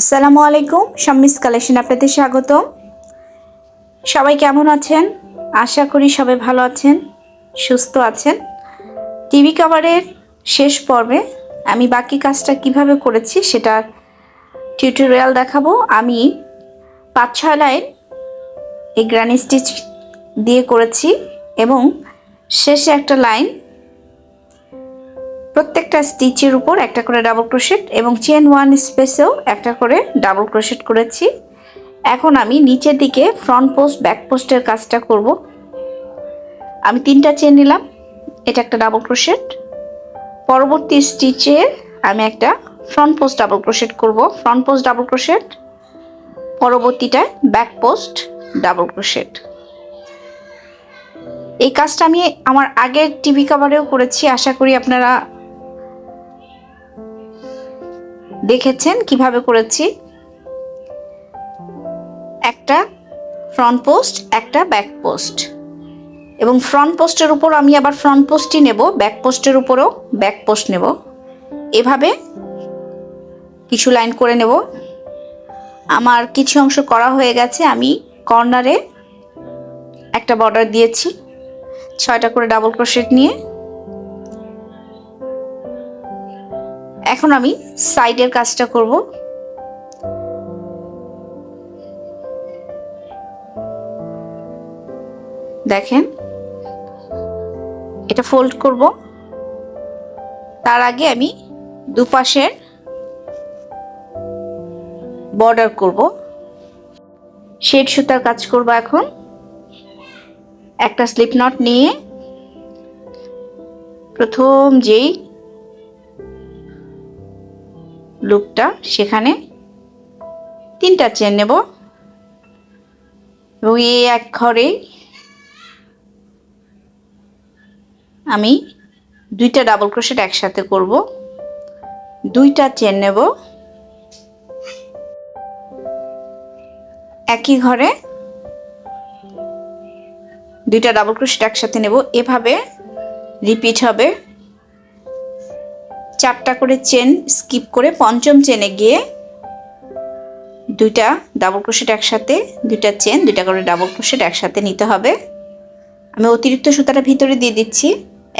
আসসালামু আলাইকুম, সম্মিস কালেকশন আপনাদের স্বাগত সবাই কেমন আছেন? আশা করি সবাই ভালো আছেন, সুস্থ আছেন। টিভি কভারের শেষ পর্বে আমি বাকি কাজটা কীভাবে করেছি সেটার টিউটোরিয়াল দেখাবো। আমি পাঁচ ছয় লাইন এই গ্রানি স্টিচ দিয়ে করেছি এবং শেষে একটা লাইন প্রত্যেকটা স্টিচের উপর একটা করে ডাবল ক্রোশেট এবং চেন ওয়ান স্পেসেও একটা করে ডাবল ক্রোশেট করেছি। এখন আমি নিচের দিকে ফ্রন্ট পোস্ট ব্যাক পোস্টের কাজটা করব। আমি তিনটা চেন নিলাম, এটা একটা ডাবল ক্রোশেট পরবর্তী স্টিচে আমি একটা ফ্রন্ট পোস্ট ডাবল ক্রোশেট করব। ফ্রন্ট পোস্ট ডাবল ক্রোশেট পরবর্তীটায় ব্যাক পোস্ট ডাবল ক্রোশেট এই কাজটা আমি আমার আগের টিভি কাভারেও করেছি, আশা করি আপনারা দেখেছেন কীভাবে করেছি? একটা ফ্রন্ট পোস্ট একটা ব্যাক পোস্ট এবং ফ্রন্ট পোস্টের উপর আমি আবার ফ্রন্ট পোস্টই নেব ব্যাক পোস্টের উপরও ব্যাক পোস্ট নেব। এভাবে কিছু লাইন করে নেব। আমার কিছু অংশ করা হয়ে গেছে, আমি কর্নারে একটা বর্ডার দিয়েছি। ছয়টা করে ডাবল ক্রোশেট নিয়ে। এখন আমি সাইডের কাজটা করব। দেখেন, এটা ফোল্ড করব। তার আগে আমি দুপাশের বর্ডার করব। শেড সুতার কাজ করব এখন। একটা স্লিপ নট নিয়ে প্রথম যেই লুপটা সেখানে তিনটা চেন নেব। এবং এই এক ঘরে আমি দুইটা ডাবল ক্রোশেট একসাথে করব। দুইটা চেন নেব। একই ঘরে দুইটা ডাবল ক্রোশেট একসাথে নেব। এভাবে রিপিট হবে। চারটা করে চেন স্কিপ করে পঞ্চম চেনে গিয়ে দুইটা ডাবল ক্রোশেট একসাথে, দুইটা চেন দুইটা করে ডাবল ক্রোশেট একসাথে নিতে হবে। আমি অতিরিক্ত সুতাটা ভিতরে দিয়ে দিচ্ছি,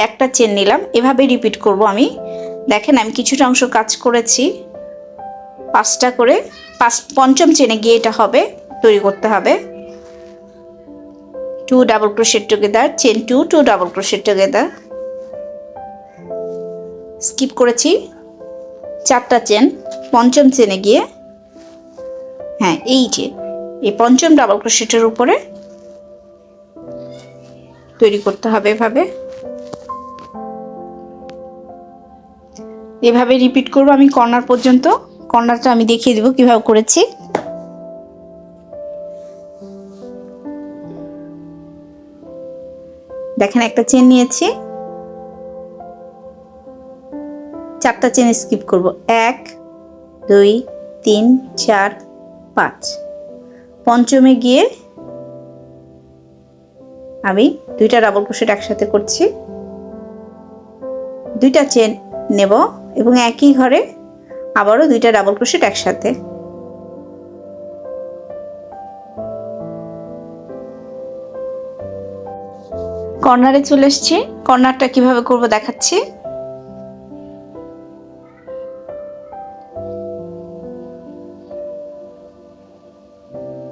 একটা চেন নিলাম, এভাবে রিপিট করব আমি। দেখেন, আমি কিছুটা অংশ কাজ করেছি, পাঁচটা করে, পাঁচ, পঞ্চম চেনে গিয়ে এটা হবে, তৈরি করতে হবে। Two double crochet together chain two two double crochet together skip করেছি। চারটা চেন, পঞ্চম চেনে গিয়ে হ্যাঁ এই যে, এই পঞ্চম ডাবল ক্রোশেটের উপরে তৈরি করতে হবে এভাবে। এভাবে রিপিট করব আমি কর্নার পর্যন্ত। কর্নারটা আমি দেখিয়ে দেবো কীভাবে করেছি। দেখেন, একটা চেন নিয়েছি। চারটা চেন স্কিপ করব। এক, দুই, তিন, চার, পাঁচ। পঞ্চমে গিয়ে আমি দুইটা ডাবল ক্রোশেট একসাথে করছি। দুইটা চেন নেব এবং একই ঘরে আবারও দুইটা ডাবল ক্রোশেট একসাথে। কর্নারে চলে এসছি। কর্নারটা কীভাবে করব দেখাচ্ছি।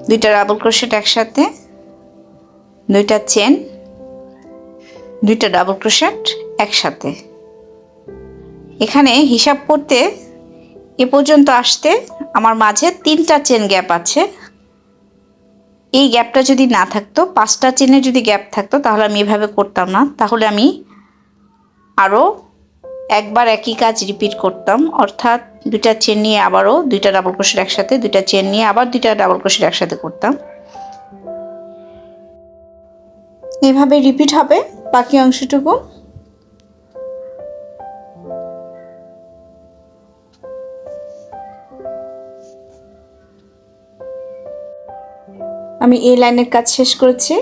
দুইটা ডাবল ক্রোশেট একসাথে, দুইটা চেন দুইটা ডাবল ক্রোশেট একসাথে। এখানে হিসাব করতে এ পর্যন্ত আসতে আমার মাঝে তিনটা চেন গ্যাপ আছে। এই গ্যাপটা যদি না থাকতো, পাঁচটা চেনে যদি গ্যাপ থাকতো, তাহলে আমি এভাবে করতাম না। তাহলে আমি আরও একবার একই কাজ রিপিট করতাম। অর্থাৎ দুইটা চেন নিয়ে আবারও দুইটা ডাবল ক্রোশেট একসাথে, দুইটা চেন নিয়ে আবার দুইটা ডাবল ক্রোশেট একসাথে করতাম। এভাবে রিপিট হবে বাকি অংশটুকু। আমি এই লাইনের কাজ শেষ করেছি।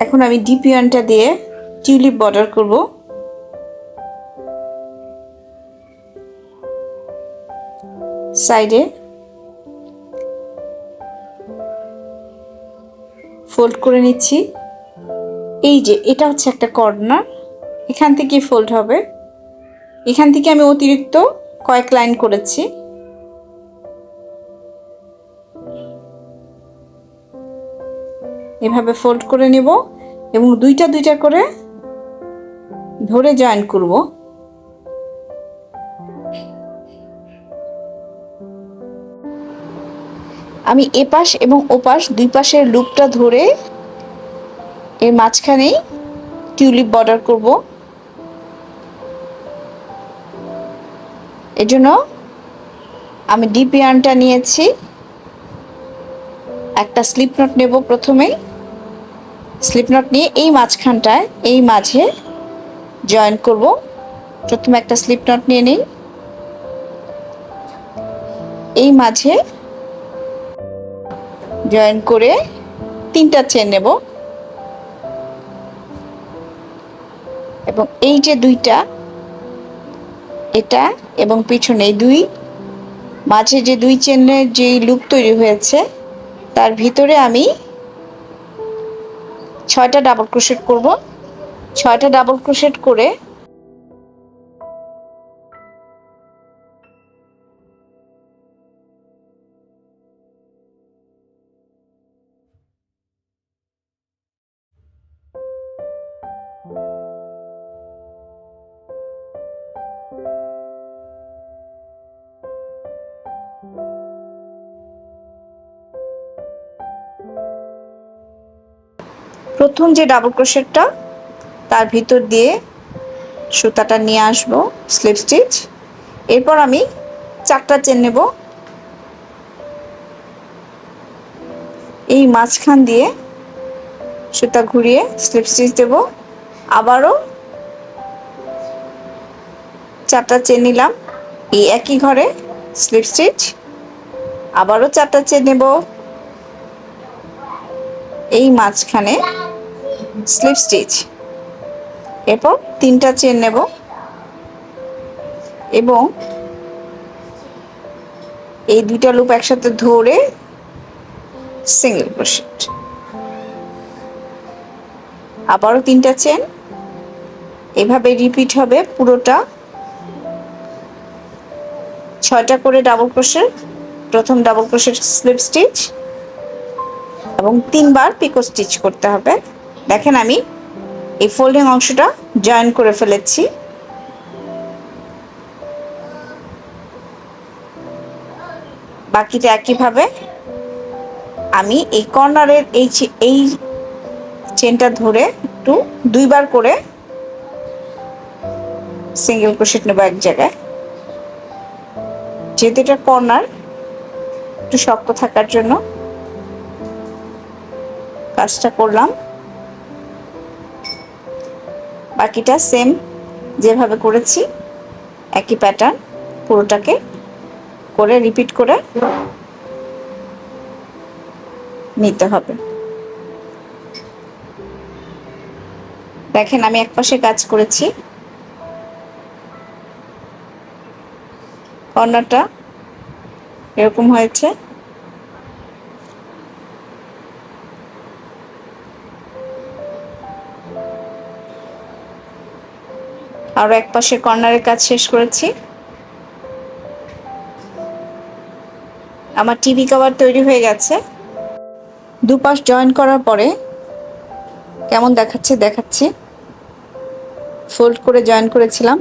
এখন আমি ডিপিওনটা দিয়ে টিউলিপ বর্ডার করব। সাইডে ফোল্ড করে নিচ্ছি। এই যে, এটা হচ্ছে একটা কর্নার। এখান থেকে ফোল্ড হবে। এখান থেকে আমি অতিরিক্ত কয়েক লাইন করেছি। এভাবে ফোল্ড করে নেব এবং দুইটা দুইটা করে ধরে জয়েন করব। আমি এপাশ এবং ওপাশ দুই পাশের লুপটা ধরে এর মাঝখানেই টিউলিপ বর্ডার করব। এজন্য আমি ডিপ ইয়ার্নটা নিয়েছি। একটা স্লিপ নট নেব প্রথমেই। স্লিপ নট নিয়ে এই মাঝখানটায়, এই মাঝে জয়েন করব। প্রথমে একটা স্লিপ নট নিয়ে নিই। এই মাঝে জয়েন করে তিনটা চেন নেব। এবং এই যে দুইটা, এটা এবং পিছনে দুই, মাঝে যে দুই চেনের যে লুপ তৈরি হয়েছে, তার ভিতরে আমি ছয়টা ডাবল ক্রোশেট করব। ছয়টা ডাবল ক্রোশেট করে প্রথম যে ডাবল ক্রোশেটটা তার ভিতর দিয়ে সুতাটা নিয়ে আসব স্লিপ স্টিচ এরপর আমি চারটা চেন নেব। এই মাঝখান দিয়ে সুতা ঘুরিয়ে স্লিপ স্টিচ দেব। আবারও চারটা চেন নিলাম। এই একই ঘরে স্লিপ স্টিচ আবারও চারটা চেন নেব। এই মাঝখানে স্লিপ স্টিচ এরপর তিনটা চেন নেব। এবং এই দুইটা লুপ একসাথে ধরে সিঙ্গেল ক্রোশেট আবারও তিনটা চেন এভাবে রিপিট হবে পুরোটা। ছয়টা করে ডাবল ক্রোশেট প্রথম ডাবল ক্রোশেট স্লিপ স্টিচ এবং তিনবার পিকো স্টিচ করতে হবে। দেখেন আমি এই ফোল্ডিং অংশটা জয়েন করে ফেলেছি। বাকিটা একইভাবে আমি এই কর্নারের এই এই চেনটা ধরে একটু দুইবার করে সিঙ্গেল ক্রোশেট নেব এক জায়গায়। যেহেতু এটা কর্নার একটু শক্ত থাকার জন্য কাজটা করলাম। বাকিটা সেম যেভাবে করেছি, একই প্যাটার্ন পুরোটাকে করে রিপিট করে নিতে হবে। দেখেন আমি একপাশে কাজ করেছি। কর্নারটা এরকম হয়েছে। আরও এক পাশে কর্নারের কাজ শেষ করেছি। আমার টিভি কভার তৈরি হয়ে গেছে। দুপাশ জয়েন করার পরে কেমন দেখাচ্ছে দেখাচ্ছি। ফোল্ড করে জয়েন করেছিলাম।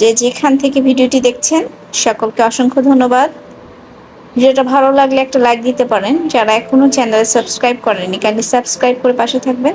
যে যেখান থেকে ভিডিওটি দেখছেন, সকলকে অসংখ্য ধন্যবাদ। ভিডিওটা ভালো লাগলে একটা লাইক দিতে পারেন। যারা এখনও চ্যানেলে সাবস্ক্রাইব করেনি কাইন্ডলি সাবস্ক্রাইব করে পাশে থাকবেন।